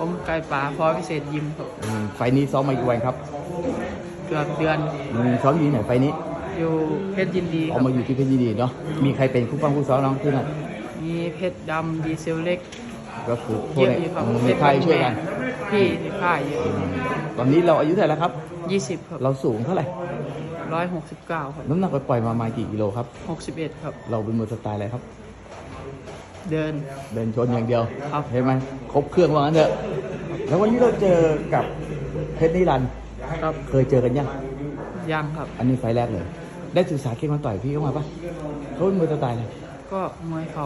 ผมไก่ป่าพอพิเศษยิมครับอืมไฟล์นี้ซ้อมมากี่วันครับเกือบเดือนอืมซ้อมอยู่ที่ไหนไฟล์นี้อยู่เพชรยินดีคออรักบมาอยู่ที่เพชรยินดีเนาะมีใครเป็นคู่ปั้งคู่ซ้อมน้องที่นั่นมีเพชรดำดีเซลเล็กก็คือพวเยกอะในอยู่ครับอืมในค่ายช่วยกันพี่ในค่ายเยอะตอนนี้เราอายุเท่าไหร่แล้วครับ ยี่สิบครับเราสูงเท่าไหร่ร้อยหกสิบเก้าครับน้ำหนักปล่อยๆมาประมาณกี่กิโลครับ หกสิบเอ็ดครับเราเป็นมวยสไตล์อะไรครับ เดินเดินชนอย่างเดียวครับเห็นไหมครบเครื่องว่างั้นเถอะแล้ววันนี้เราเจอกับเพชรนิรันดร์ครับเคยเจอกันยังยังครับ อันนี้ไฟล์แรกเลย ได้ศึกษาเก่งมาต่อยพี่เข้ามาปะเขาเป็นมวยสไตล์อะไรก็มวยเขา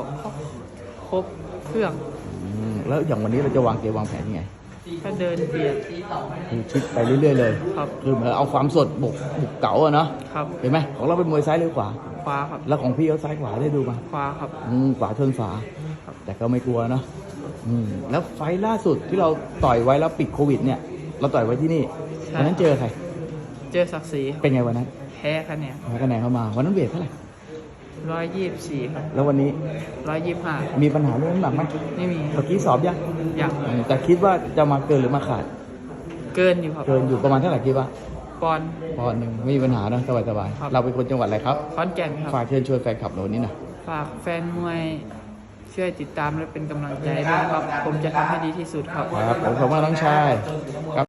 ครบเครื่องอืมแล้วอย่างวันนี้เราจะวางเกมวางแผนยังไง ก็เดินเบียด คือชิดไปเรื่อยๆเลยครับคือเหมือนเอาความสดบุกบุกเก๋าอะเนาะครับ เห็นไหมของเราเป็นมวยซ้ายหรือขวา ขวาครับแล้วของพี่เขาซ้ายขวาได้ดูมาขวาครับ อืมขวาชนฝาแต่ก็ไม่กลัวเนาะอืมแล้วไฟล์ล่าสุดที่เราต่อยไว้แล้วปิดโควิด เนี่ย เราต่อยไว้ที่นี่ใช่วันนั้นเจอใคร เจอศักดิ์ศรีเป็นไงวันนั้นแพ้คะแนนแพ้คะแนนเข้ามาวันนั้นเวทเท่าไหร่ ร้อยยี่สิบสี่ครับแล้ววันนี้ร้อยยี่สิบห้ามีปัญหาเรื่องน้ำหนักไหมไม่มีครัเมื่บอกี้สอบยังยังอืมแต่คิดว่าจะมาเกินหรือมาขาด เกินอยู่ครับเกินอยู่ประมาณเท่าไหร่คิดว่าปอนด์ ปอนด์หนึ่งไม่มีปัญหานะสบายสบายๆครับ เราเป็นคนจังหวัดอะไรครับ ขอนแก่นครับ ฝากเชิญชวนแฟนคลับเราวันนี้หนะ ฝากแฟนมวยช่วยติดตามและเป็นกำลังใจด้วยนะครับ ผมจะทำให้ดีที่สุดครับ ครับผมขอบคุณมากน้องชายครับ